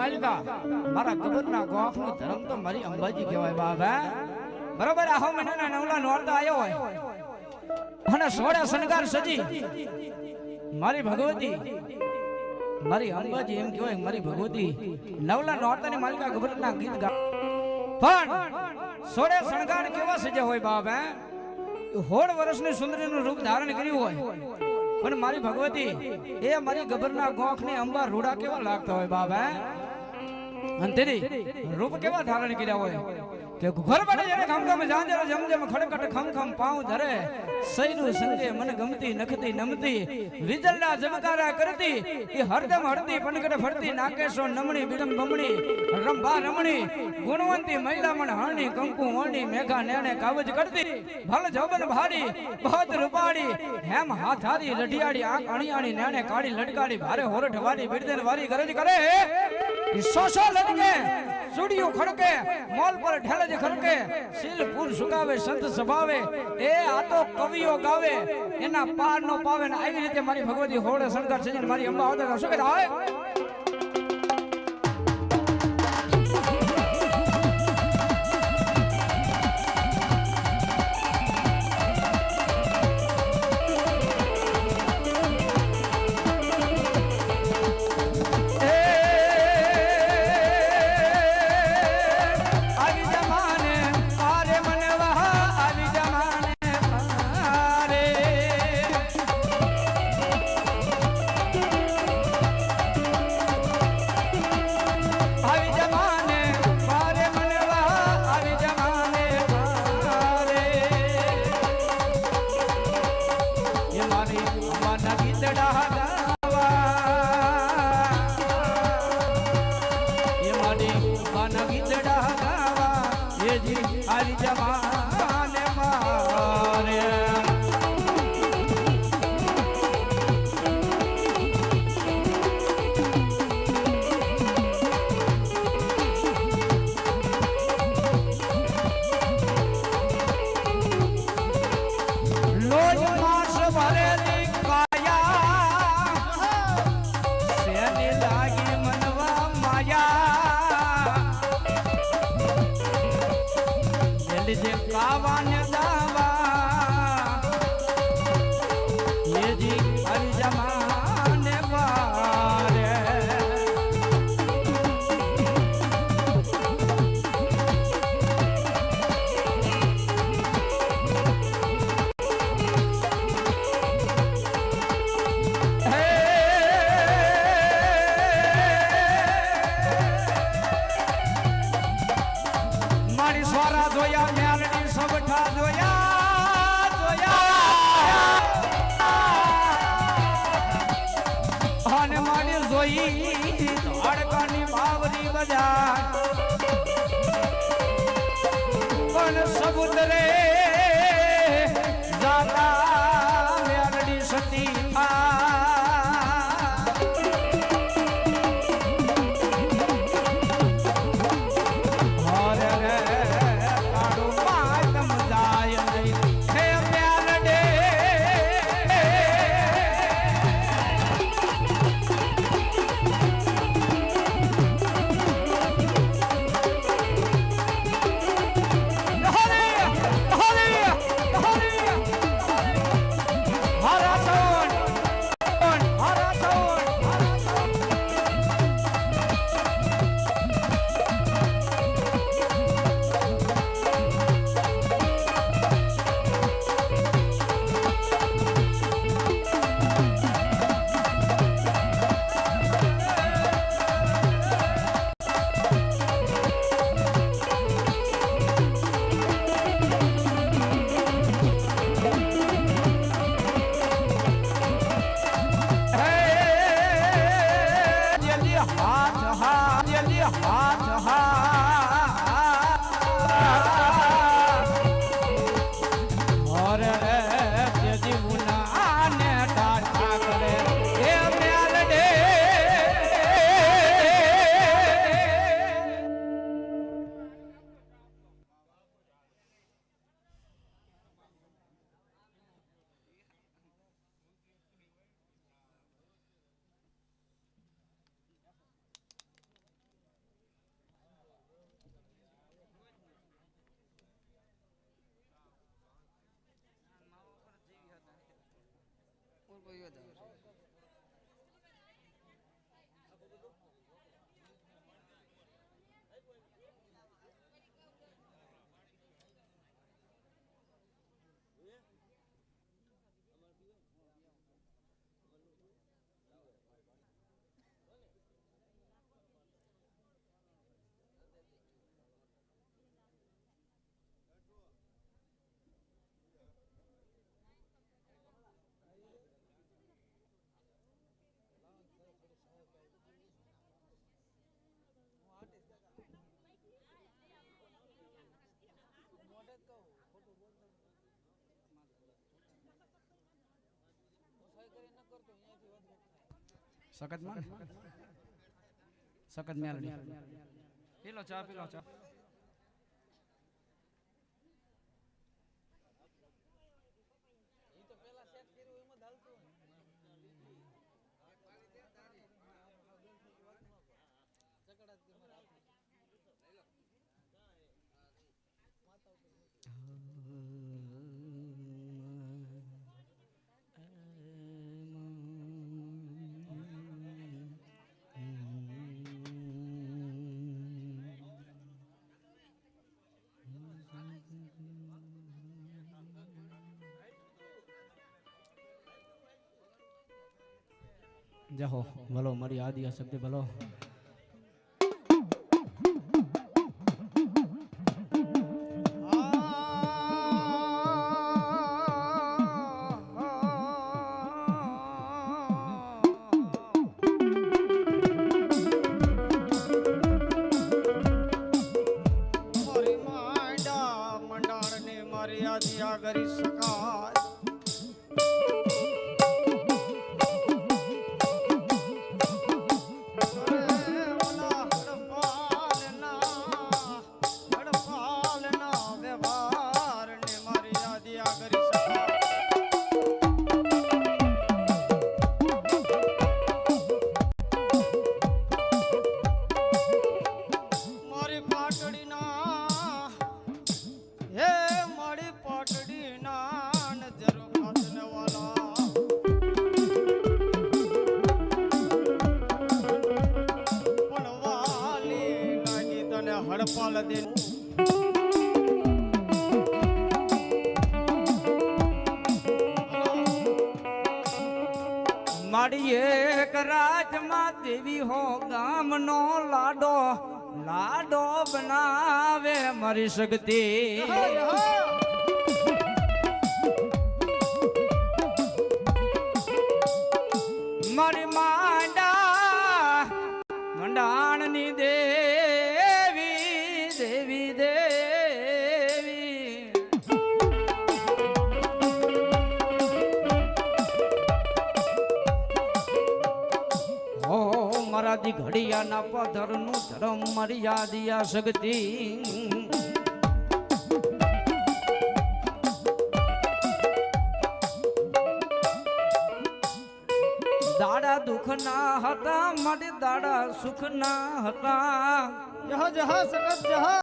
માલિકા મારા ગબરના ગોખનું ધર્મ તો મારી અંબાજી કહેવાય બાબા બરોબર? આહો મહિનાના નવલા નોરતા આવ્યો હોય. અને સોળે શણગાર સજી. મારી ભગવતી. મારી અંબાજી એમ કહેવાય મારી ભગવતી. નવલા નોરતાની માલિકા ગભરના ગીત ગા પણ સોળે શણગાર કેવા સજે હોય હે? હોળ વર્ષની સુંદરીનું રૂપ ધારણ કર્યું હોય. પણ મારી ભગવતી, એ મારી ગબરના ગોખની અંબા રૂડા કેવા લાગતા હોય બાપ હે અને તેરી રૂપ કેવા ધારણ કર્યા હોય? કે ઘર બડે જણે ખમ ખમ જાંજર જમ જમ ખડકટ ખમ ખમ પાઉં ધરે, સૈનું સંગે મન ગમતી, નખતી, નમતી વિજળના જમકારા કરતી, એ હરદમ હરતી પનકટ ફરતી નાકેશો નમણી, બિડમ બમણી, રંભા રમણી, ગુણવંતી મહિલામણ હરણી, કંકુ ઓણી મેઘા નેણે કાવજ કરતી, ભલ જોબન ભાડી બહત રૂપાડી હેમ હાથ હારી આંખ અણિયાળી, નેણે કાળી લટકાડી ભારે હોરઠ વાળી બિરદન વારી, ગરજ કરે ઈ સો સો લટકે સુડિયું ખડકે, મોલ પર ઠેલે જ ખડકે શીલ પૂર સુકાવે, સંત સભાવે, એ આ તો કવિઓ ગાવે, એના પાર નો પાવે ને આવી રીતે મારી ભગવતી હોળે શણગાર સજીને મારી અંબા આવતા શું કે હોય? માના એજી હારી જમાને મારે. જોઈ ધડકાની બાવરી બજાર પણ સબુતરે જાતા പോയി સખતમાં? સખત મેલડી પેલો ચા પેલો ચા. જહો ભલો મારી આદિ શક્તિ ભલો. કરી શકાય તને હડપાલ દે મારી એક રાજમાં દેવી હો, ગામનો લાડો લાડો બનાવે મારી શક્તિ. મારી માંડા, મંડાણની દેવી મારા દી ઘડિયાના પથરનું ધર્મ મર્યાદિયા શક્તિ. દાડા દુઃખના હતા, મારે દાડા સુખના હતા. જહ જહ સગત જહ.